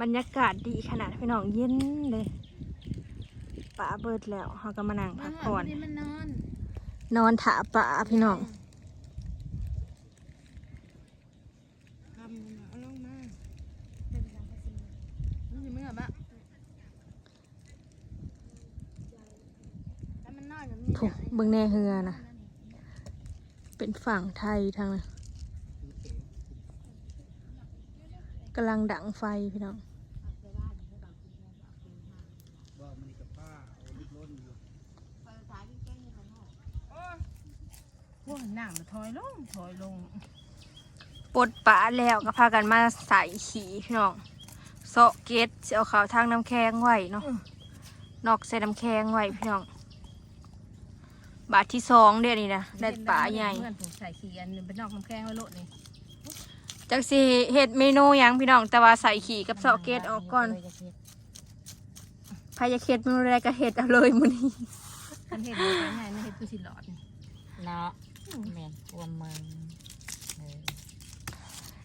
บรรยากาศดีขนาดพี่น้องเย็นเลยป่าเบิดแล้วเขาก็มานั่งพักผ่อนนี่มันนอน นอนถาป่าพี่น้องคำเอาลงมามันอยู่เมื่อบะแล้วมันนอนกับนี่ถูกเบิ่งแน่เฮือนะ เป็นฝั่งไทยทางนั้น กำลังดังไฟพี่น้องว่ามันนี่กับป้าเอาลูกล้นอยู่โอ้ยหนังมันถอยลงถอยลงปลดป่าแล้วก็พากันมาใส่ขี่พี่น้องโซะเกตสิเอาเขาวทางน้ำแข็งไว้เนาะนอกใส่น้ำแข็งไว้พี่น้องบาทที่สองเดี๋ยวนี้นะได้ป่าใหญ่เพื่อนผมใส่ขี้อันหนึงเป็นนอกน้ำแข็งไว้โลดนี่ จักสิเฮ็ดเมนูหยังพี่น้องแต่ว่าใส่ขี่กับโซะเกตออกก่อนพายาเฮ็ดเมนูแรกก็เฮ็ดเอาเลยมื้อนี้มันเห็ดเลยไปไหนมันเห็ดคือสิหลอดนี่เนาะแม่นกลัวมึงเออ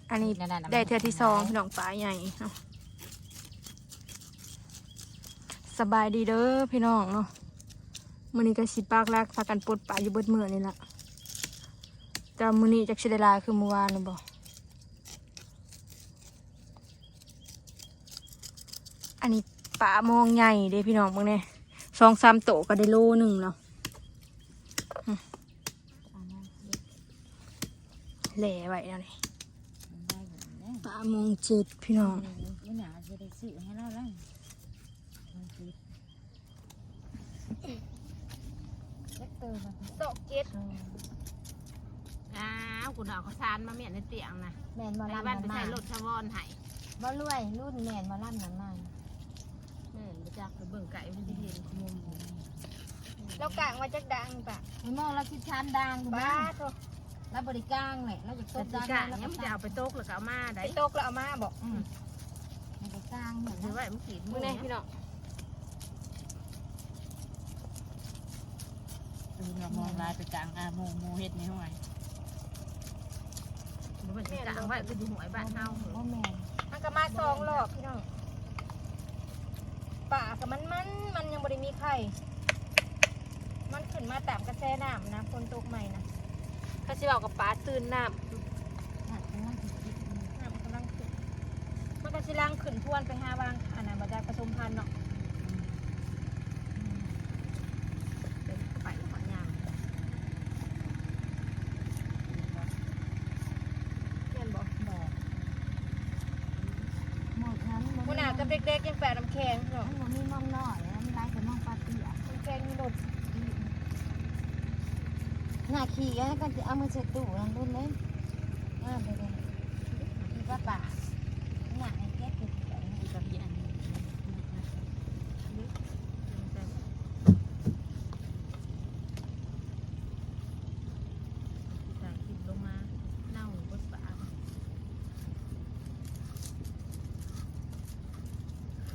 อันนี้นั่นน่ะได้เทือที่สองพี่น้องป่าใหญ่เนาะสบายดีเด้อพี่น้องเนาะมื้อนี้ก็สิปากลากพากันปลดป่าอยู่เบิดมื้อนี่ล่ะแต่ว่ามื้อนี้จักสิได้หลายคือเมื่อวานนี่บ่อั นนี้ป่ามองใหญ่เด้พี่น้องเบิ่งแน่สองสามโตก็ได้โลหนึงแล้วแหล่ไว้แล้วนี่ป่ามองเจ็ดพี่น้องนี่หนาจะได้ซื้อให้เราแล้วมันคิดเล็กเติมมาโตเจ็ดอ้าวกูเอาข้าวสารมาเมียนในเตียงนะแม่นมาในล่ำบ้านมันไปมาใช้รถชาวอนให้บ่รวยรุ่นแม่นมาล่ำมันมา แม่นไปจักไปเบิ่งไก่มันจะเห็นขโมยแล้วกลางมาจักดังป่ะไอ้โมองเราคิดชานดังถูกไหมบ้าโตแล้วบริการแหละเราจะตแต่บสิดังกะแล้วเนี่ยมันจะเอาไปโต๊กแล้วก็เอามาได้ไอ้โตกแล้วเอามาบอกอืมบริการเหมือนถือไว้มันขีดมึงแน่พี่น้องคือเรามองลายไปกลางอาโมโมเฮ็ดในห้วยมันจะกะไว้คืออยู่หวยบ้านเฮาบ่แม่นมันก็มาสองรอบพี่น้อง ป่ากับมันมันมันยังบริมีไข่มันขึ้นมาตามกระแสน้ำนะคนตกใหม่นะเขาสิบอกกับป่าตื่นน้หักไปนั่งคิดคิดำน้ำมันกำลังขึ้นมันก็สิลังขึ้นทวนไปหาวางอันนั้นมาจากผสมพันธุ์เนาะ เป็นไปแล้วขอนยาม เห็นบอก บอกหมดนั้น มูหนากับเด็กๆยังแปะน้ำแข็งพี่น้อง มันมีมองน้อยแล้วมันไล่กับมองปลาเตี้ย น้ำแข็งมีรส หน้า ขี่ก็ก็จะเอามือเช็ดตู้นั่นรุ่นเลยอ่าไปเลยดีป้าป่าหน้ายอ้แก๊สคือแบบนี้ กับยันใส่ขีดลงมาเน่าบดปาก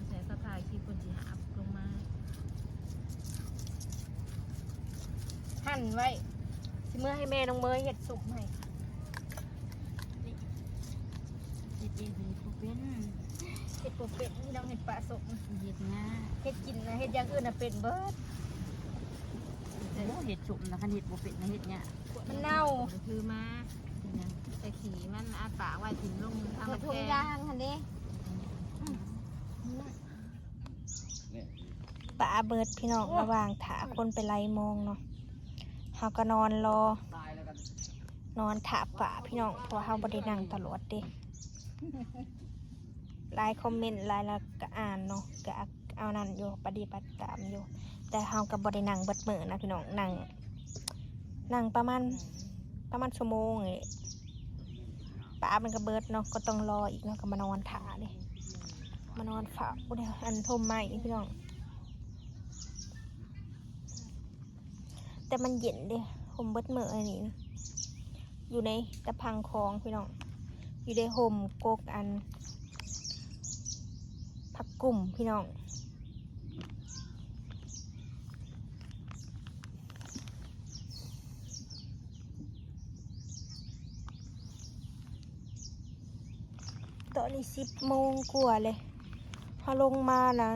ใส่กระถายขีดคนสีหาบลงมา หั่นไว้สิเมื่อให้แม่น้องเมยเห็ดสุกให้ เฮ็ดปูเป็นเห็ดปูเป็ดนี่น้องเห็ดปลาสุกเฮ็ดงาเห็ดกินนะเห็ดอย่างอื่นนะเป็นเบิดแต่ว่าเฮ็ดฉุมนะคันเฮ็ดบ่เป็นนะเฮ็ดเนี่ยมันเน่าคือมาแต่ขี่มันอาปากไว้ถึงลงทางกระทงยางหั่นเนี่ยป่าเบิดพี่น้องระหว่างถาคนไปไล่มองเนาะเฮาก็นอนรอนอนถาป่าพี่น้องเพราะว่าเฮาบ่ได้นั่งตลอดเด้ ไลน์คอมเมนต์ไลน์แล้วก็อ่านเนาะก็เอานั่นอยู่ปฏิบัติตามอยู่ แต่เฮาก็บ่ได้นั่งเบิดมือนะพี่น้องนั่งนั่งประมาณประมาณชั่วโมงนี่ป่ามันก็เบิดเนาะก็ต้องรออีกเนาะก็มานอนถาเด้มานอนฝ้าเดี๋ยวอันทมใหม่พี่น้อง แต่มันเย็นเด้ผมเบิดมืออันนี้ อยู่ในตะพังคลองพี่น้อง อยู่ในห่มโกกอัน ผักกลุ่มพี่น้องตอนนี้สิบโมงกว่าเลย พอลงมานะ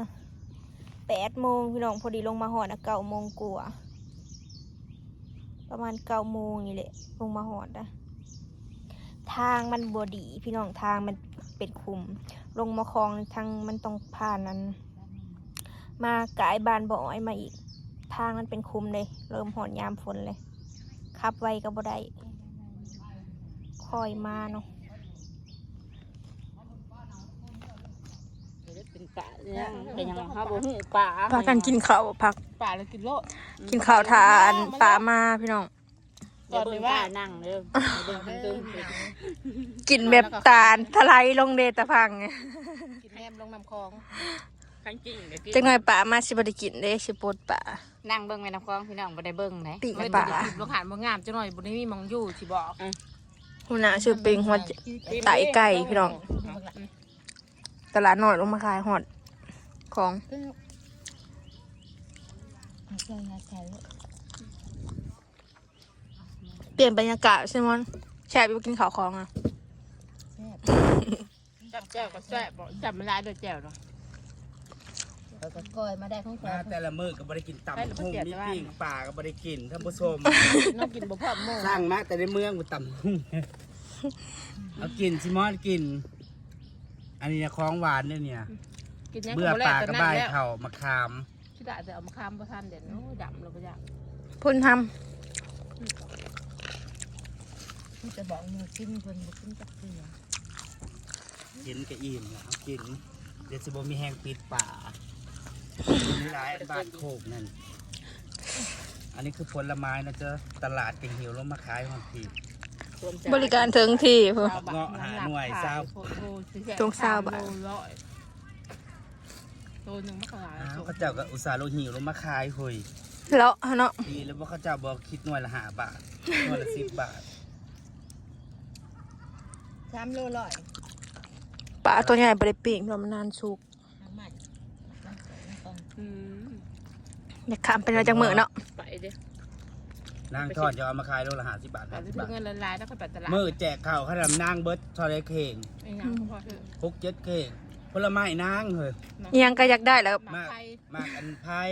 แปดโมงพี่น้องพอดีลงมาหอดนะเก้าโมงกว่าประมาณเก้าโมงนี่แหละลงมาหอดนะ ทางมันบดี พี่น้องทางมันเป็นคุม ลงมาคลองทางมันต้องผ่านนั้น มากายบานบ่อยมาอีก ทางมันเป็นคุมเลย เริ่มหอนยามฝนเลยขับไวก็บ่ได้คอยมาเนาะเป็นป่าเนี่ยเป็นยังเขาบอกหูป่าพากันกินข้าวพักป่าแล้วกินโลดกินข้าวทานปลามาพี่น้อง ก่อนเลยว่านั่งเด้อเดินเดินกินแบบตาลทลายลงเดตะพังไงกินแนมลงน้ำคลองขังจริงเดี๋ยวกินจังหน่อยปลามาสิบได้กินเด้สิปดปลานั่งเบิ่งแม่น้ำคลองพี่น้องบ่ได้เบิ่งไหนปีกไม่ปได้ลากินลงหันบ่งามจังหน่อยบ่ได้มีมองอยู่สิบอกหัวหน้าชื่อปิงหัวไตไก่พี่น้องตลาดน้อยลงมาขายหอดของ เอาใจเอาใจลูกเปลี่ยนบรรยากาศใช่มั้ยแชร์ไปกินข้าวของอะแซ่บจับแจ่วก็แซ่บบ่จับมันลายด้วยแจ่วเนาะเราก็ก้อยมาได้ของแซ่มาบแต่ละมื้อก็บ่ได้กินตำหุ่งมีปิ้งป่าก็บ่ได้กินท่านผู้ชมน้องกินบ่พร้อมโม่สร้างมาแต่ในเมืองบ่ตำหุ่งเอากินซิมอนกิน อันนี้นะของหวานเนี่ยเนี่ย กินยังเบื่อบ่แลป่ากกักระนนั่บานยแล้วเข่ามะขามชิดาจะเอามาค้ามบ่ทันเด่นโอ้ยดำแล้วก็ยากพุ่นทมั นจะบอกมือกินเพิ่นบ่กินจักเทื่อกินก็อิ่มนะเอากิน เดี๋ยวสิบ่มีแห้งปิดป่านี่หลายอันบาทโคกนั่น อันนี้คือผลไม้นะเจ้าตลาดเก่งหิวลงมาขายของพี่ำบริการถึงที่เพื่อเงาะหาหน่วยเศร้าตรงเศร้าบาทโลนึงมะขาม อ้าวเขาเจ้าก็อุตส่าห์ลงหิวลงมาขายหุยเลาะเนาะ ดีแล้วว่าเขาเจ้าบอกคิดหน่วยละห้าบาทหน่วยละสิบบาท สามโลร้อยปลาตัวใหญ่บริปีกเรามันนานสุกน้ำมันน้ำใส่น้ำตอืมอยากขามเป็นอะไรจังมือเนาะไปเด้นางทอดจะเอามาขายโลละห้าสิบบาทห้าสิบบาทเงินละลายแล้วก็ไปตลาดมือแจกข้าวขนมนางเบิร์ดทอดไอเข่งไอ้ยังพอเถอะพกเจ็ดเข่งผลไม้นางเฮ้ยเอียังก็อยากได้แล้วมากมากอันไพ่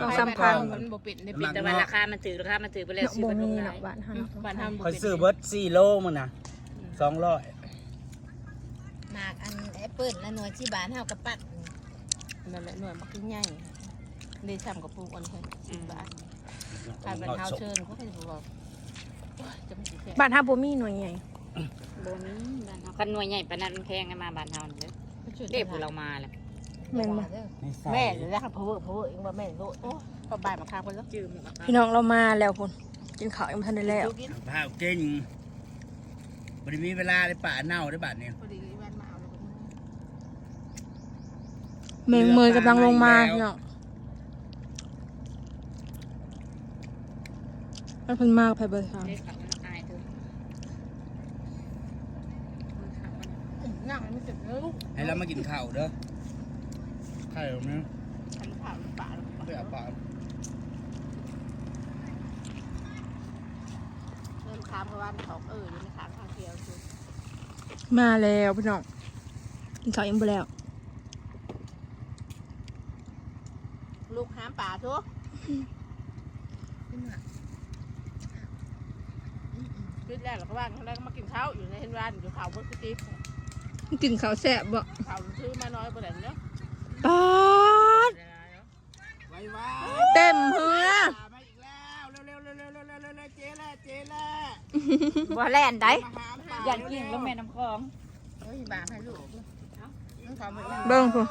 สองสามพันมันบ่ปิดได้หปิดแต่ว่าราคามันถือราคามันถือไปแล้วเนาะซื้อบ่ไปตรงไหนบ้านเฮาเนาะบ้านทำคอยซื้อเบิร์ดสี่โลมันนะสองร้อย หมากอันแอปเปิ้ลและหน่วยที่บ้านเฮากระปัดนั่นแหละหน่วยมักใหญ่ได้ทำกับปูอันเพิ่นสิบบาทขายเป็นเฮาเชิญเขาก็จะบอกโอ้ยจะไม่สิแค่บ้านเฮาบ่มีหน่วยใหญ่บ่มีบ้านเฮาคันหน่วยใหญ่ปานนั้นมันแพงกันมาบ้านเฮาเด้อเรียกผู้เรามาแหละแม่นบ่แม่เลยนะครับพะเวอร์พะเวอร์เองว่าแม่โลดโอ้พอบ่ายมาค้างคนแล้วจืมพี่น้องเรามาแล้วพุ่นกินข้าวยังบ่ทันได้แล้วข้าวเก่งบริมีเวลาได้ป่าเน่าได้บาทเนี่ย พอดีแว่นมาเอาแล้วก็ เมงเมยกำลังลงมาพี่น้องมันเพิ่นมากไปเบิดค่ะได้ขับมันอายเธอนั่งไม่เสร็จแล้วลูกให้เรามากินข้าวเด้อข้าวตรงนี้ฉันผ่านป่าแล้วเพื่อเอาป่าเริ่มค้างเพราะว่าเขาเอออยู่ในค้างทางเดียวคือมาแล้วพี่น้องกินข้าวยังบ่แล้ว ตัวคิดแรกเราก็ว่างครั้งแรกก็มากินข้าวอยู่ในเฮนรานอยู่เขาบนกุฏิกินข้าวแซ่บบ่เขาชื่อมาน้อยประเด็นเนาะปาดว้ไว้เต็มเฮือบัวเแล่เจ๊ล่บ่นไดอยากกินแล้วแม่น้ำคลองเฮ้ยบาปให้ลูกเบิ่งพุ่น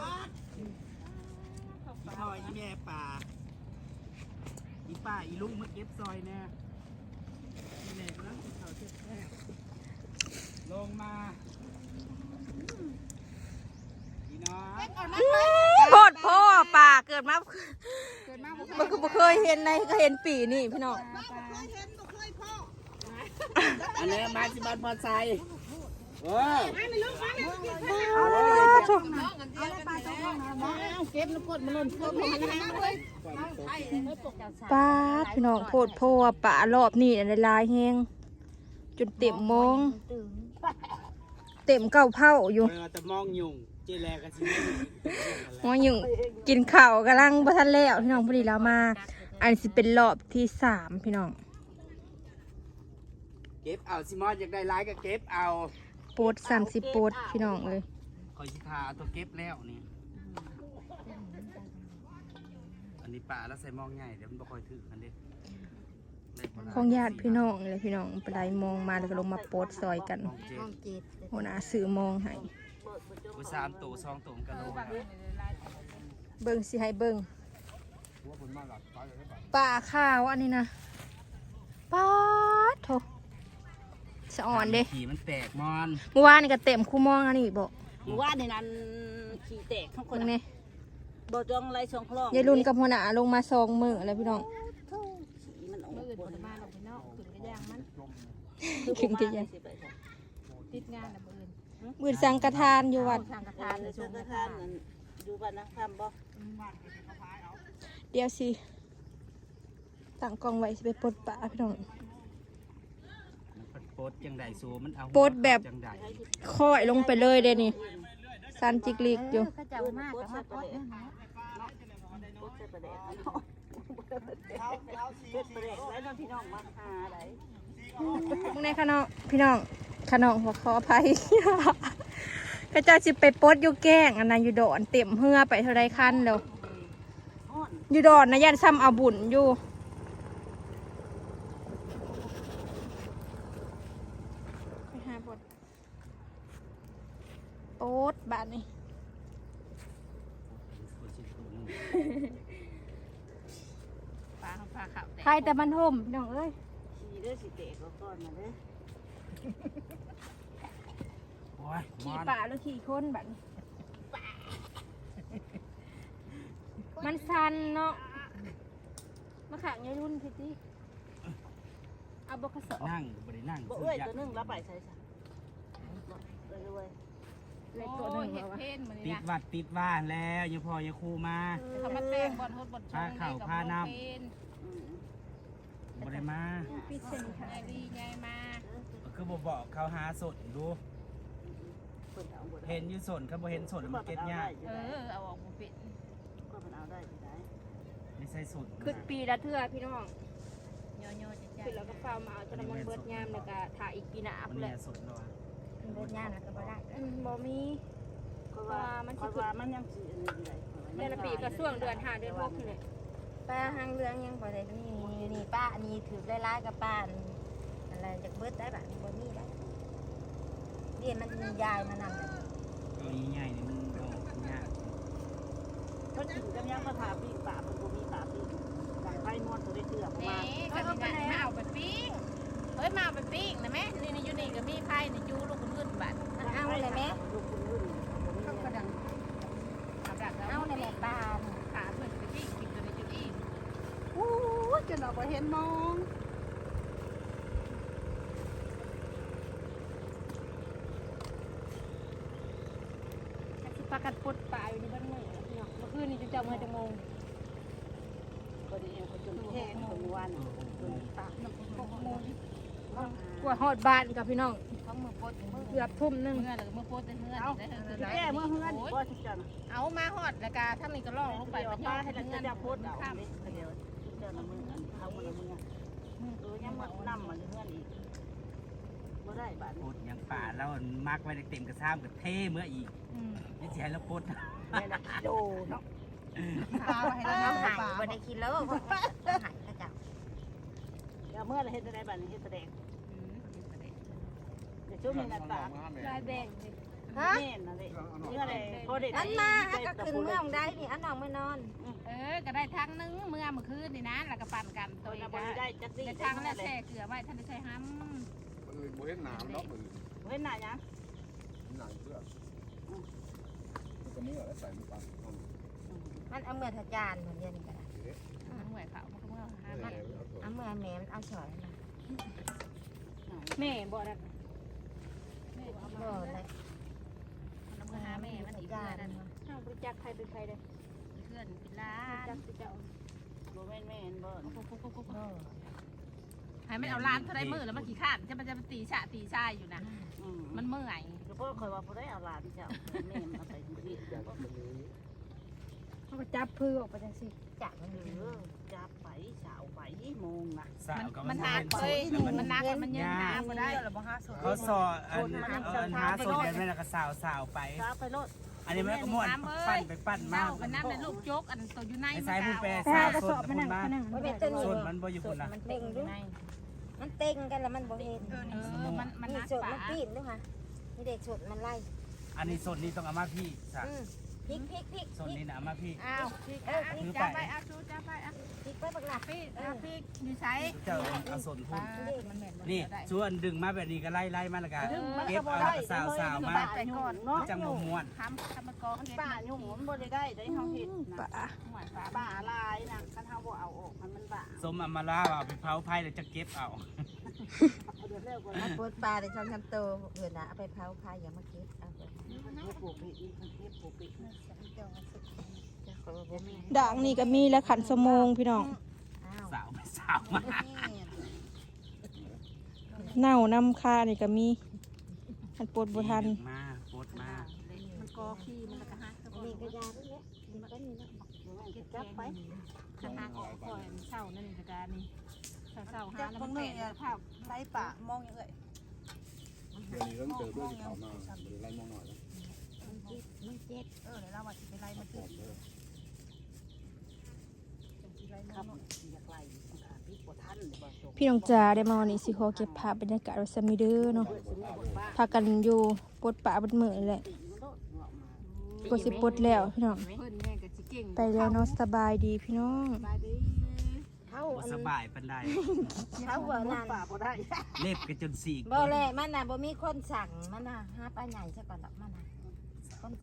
หอยแม่ปลา อีป้าอีลุงมาเก็บซอยแน่นี่แหละแล้วเขาเจ็บแน่ลงมาอีน้อยโคตรพ่อป่าเกิดมามันก็บ่เคยเห็นในก็เห็นปีนี่พี่น้อง อันนี้มาสิบานพอใจ ป้าพี่น้องโพดโพว่าป่ารอบนี้อันลายแฮงจนเต็มมอง เต็มเก้าเผาอยู่มองยุงเจแลกันสิหมอหยุ่งกินข้าวกำลังบ่ทันแล้วพี่น้องพอดีแล้วมา อันสิเป็นรอบที่สามพี่น้อง เก็บเอาซิมอนอยากได้ร้ายก็เก็บเอา ปดสามสิบโปดพี่น้องเลยคอยสิทาเอาตัวเก็บแล้วนี่ อันนี้ป่าแล้วใส่มองใหญ่เดี๋ยวมันบ่ค่อยถือกันเด้ได้บ่ล่ะของญาติพี่น้องเลยพี่น้องไปไล่มองมาแล้วก็ลงมาโปดซอยกันมองเจ็ห้อดงเจ็ดหัวหน้าซื้อมองให้อุ้ยสามตัวสองตัวมันกันโลละเบิ่งสิให้เบิ่งป่าข้าวอันนี้นะป๊าดโถ สะอ่อนเด้ขี่มันแตกมอนเมื่อวานนี่ก็เต็มคู่มองอันนี้บอกหมู่ว่าในนั้นขี่แตกทั้งคเบิ่นงน่ะนี่บ่จ้องไรช่องคลองยายรุ่นกับหัวหน้าลงมาสองมือแล้วพี่น้องขี่มันออกบ่ได้มาหรอกพี่น้องขึ้นก็ย่างมันขึ้นก็ยังสิไปจ้ะติดงานนะเบิ่นบืนสังกทานอยู่วัดทางกระทาทานนในเลยช่ส่วงงกระทาทานนนั้นอยู่บ้านนักทำบ่เดี๋ยวสิตั้งกล้องไว้สิไปปลดป่าพี่น้องมันโป ดจังไดสูมันเอาโปดแบบ จังไดค่อยลงไปเลยเด้นี่สันจิกลิกอยู่เขาเจ้ามากกับมาปดนะฮะรถใส่ประเดกเนาะเฮ็ดประเดกแล้วน้องพี่น้องมาหาได้มึงในขนองพี่น้องขนองหัวขออภัย พระเจ้าจิไปปลดอยู่แกล้งอันนั้นอยู่ดอนเต็มเหือไปเท่าไรคันแล้วฮ้อนอยู่ดอนนะยันซ้ำเอาบุญอยู่ ไปหาบทโอ๊ตบาทนี่ปลาเขาปลาขาวแตกใครแต่มันห่มพี่น้องเอ้ยขี่เด้อสิเตะก็ก่อนนะเด้อโอ้ยมขี่อนป่าหรือขี่คนบัดนี้มันสันเนาะมาขังยายรุ่นพี่ติเอาบกกระสอบนั่งบ่ได้นั่งบ่เอ้ยตัวหนึงรับไปใส่ซะเลยด้วย เล็กโอ้ตัวหนึ่งเห็ดเหรอวะเพนมันตินี่ดนะวัดติดว่านแล้วยังพอยังครูมา เขามาแต่งบอลโทษบอลช่องผ้าขาวผ้าน้ำ เพนอืมบ่ได้มาปิดเส้นค่ะไงดีไงมาก็คือบ่บอกเขาหาสดดูเพิ่นเอาบ่ได้เห็นอยู่สนเขาบ่เห็นสนมันเก็บยากเออเอาออกมาปิดก็เพิ่นเอาได้สิได้ไม่ใช่สดขึ้นปีละเทื่อพี่น้องโยโย่จะจ้าขึ้นแล้วก็เฝ้ามาเอาจนมันเบิดยามแล้วก็ถ่ายอีกปีหน้ามันเลเนี่ยยสดแล้วอะเบิดยามแล้วก็บ่ได้อืมบ่มี เพราะว่ามันเพราะว่ามันยังสิอันนี้อยู่ได้เดือนละปีก็ช่วงเดือนห้าเดือนหกนี่แหละป้าหางเรืองยังบ่ได้นี่นี่นี่ป้าอันนี้ถือหลายๆกับป้าอันอะไรจากเบิดได้บัดนี้บ่มีได้เรียนมันยายมานำเลยมีใหญ่นี่มันเอายากเพิ่นกินกันยังมาถาปีป่าเพิ่นบ่มีป่าปีอยากไปนวดตัวได้เทื่อประแหมาณมกันนี่มาเอาไปปิ้ง เฮ้ยมาเอาไปปิ้งนะแม่นี่นี่อยู่นี่ก็มีไผ่นี่จูลูกขึ้นบัดเอาเลยแม่ลูกคุณรุ่นเขาก็ดังเอาดักเอาเลยแม่ป้าขาเพื่อนไปปิ้งกินตัวในจุดอีกโอ้ยจนออกไปเห็นมองถ้าสิพากันปลดป่าอยู่ในบ้านเมืองพี่น้องเมื่อคืนนี้จะจำเมื่อจะโมงก็ดีเองเขาจนแห้งคนวันจนปากน้ำหกโมงก ว่าฮอดบ้านกับพี่น้องเขามือปดมือเกือบทุ่มหนึงเมื่อเลยมือโพสต์เมื่อเอาแก้เมื่อเฮือนก็จะจันเอามาฮอดแล้วก็ถ้ามีก็ล่องลงไปมันป้าย่อให้ให้เงินจะโพสเอาข้ามเดี๋ยวเจ้าละมือเอาละมือเออยังมานั่มาเฮือนอีกบ่ได้บาทโคตรยังป่าแล้วมักไว้เต็มกระซ้ำกับเท่เมื่ออีกนี่สิให้เราโคตรนี่นะโดเนาะปลาให้เขาเราหายปลาบ่ได้กินแล้วเขาหายเขาเจ้าเดี๋ยวเมื่อเราเฮ็ดได้บาทนี้เฮ็ดแสดง ช่วงนี้นะป้าลายแดงฮะแม่นั่นแหละเมื่อไรพอเด็ดอันมาก็ขึ้นเมืองได้นี่อันน้องไม่นอน เออ ก็ได้ทั้งนึงเมื่อเมื่อคืนนี่นะแล้วก็ปั่นกันตัตัววนี้นี้บ่ก็ได้จักซี่จะจัทั้งงแล้แล้ววแท้แช่เกลือไว้ท่านได้ใช้ห้มันเลยบ่เห็นหนามแล้วมือเว้นหน้ายังหนังเสื้อมันก็มือแล้วใส่มือปังเอามันเอาเมื่อทจานเหมือนเดิมกันำมันเหนื่อยเขามันก็เมื่อห้าเอมันอเอาตัวเอาเมื่อแม่มันเอาฉอยมาแม่บอกนะ บ่เลยมันเมื่อหาแม่มันอีกเพื่อนนั่นข้าวบริจาคใครเป็นใครเลยเพื่อนเป็นล้าบรินจาคสิเจ้าบ่แม่นแม่นบ่บ่ให้มันเอาล้านเท่าไรมือแล้วมันขี้ข้านจะมันจะมาตีฉะตีชายอยู่นะมันเมื่อยก็เพราะคอยว่าพอได้เอาหลานเจ้าแม่มาใส่ที่เขา ก็จับพื้อออกไปจังซี่จับมันเอเลยอจับไปสาวไปโมงนะสาวก็มันนหนักเป็นเอ้ยสูตรมันหนักมันยืนหาบ่ได้เขาสออันอันหาสูตรกันแม่แล้วก็สาวสาวไปสาวไปโลดอันนี้มันก็ม่วนปั้นไปปั้นมาเจ้ากันนั่นเป็นลูกโจกอันตัวอยู่ในไอ้มันสายผู้เก่าแปรสาวสดมันมาบ่เป็นตัวนี้สดมันบ่อยู่พุ่นน่ะมันเต็งดูมันเต็งกันแล้วมันบ่เห็นเออมันมันนี่นักสดป่ามันปีนดูค่ะนี่เด็กสดมันไล่อันนี้สดนี่ต้องเอามาพี่สะอืม พริกพริกพริกสดนี่นะเอามาพี่ อ้าวพี่อ้าวจับไปอ้าวจูจับไปอ้าวพริกไปบักหลักพี่อ้าวพี่อยู่ไสเจ้าเอาสดพุ่นมันแม่นนี่ชวนดึงมาแบบนี้ก็ไล่ไล่มาแล้วก็เก็บเอาแล้วก็สาวสาวมาไปก่อนเนาะจังบ่ม่วนทำทำมากองมันเก็บป่ายุ่งมันบ่ได้ได้ได้เฮาเฮ็ดนะป่าหวานป่าป่าลายนะคันเฮาบ่เอาออกมันมันป่าสมอามาลาเอาไปเผาไผ่แล้วจะเก็บเอา เอาเดี๋ยวเร็วกว่าเอาปวดปลาได้ช่องทำโตเอื่นนะเอาไปเผาพายอย่ามาเก็บเอาไปด่างนี่ก็มีแล้วขันสมงพี่น้องสาวไปสาวมาเน่าน้ำคานี่ก็มีขันปวดบุทันมาโพดมามันกอขี้มันแล้วก็หักอันนี้ก็ยาด้วยเนี่ยกินก็นี่นะเก็บจับไปข้างหน้าออกก่อนเศร้านั่นนี่กการนี่ เศร้าหาแล้วมันแตกภาพไรป่ามองอย่างเอ้ยเดี๋ยวนี้เริ่มเจอด้วยที่เขามาเดี๋ยวไล่มองหน่อยแล้วมันเจ็บเออเดี๋ยวเราว่าสิไปไล่มาขอบเลยครับอยากไล่มันขาดพี่บ่ทันเดี๋ยวบ่ส่งพี่น้องจ๋าได้มาวันนี้สิขอเก็บภาพบรรยากาศไว้ซะมีเด้อเนาะพากันอยู่ปวดปะบดมือนี่แหละตีมันโดดเงาะมาก็สิปวดแล้วพี่น้องเพิ่นแม่ก็สิเก่งไปแล้วเนาะสบายดีพี่น้อง บายดีเขาบ่อันสบายปันใดเขาหัวนั่นป่าบ่ได้เล็บกันจนสีกบ่เลยมันน่ะบ่มีคนสั่งมันน่ะหาปลาใหญ่ซะก่อนดอกมันน่ะ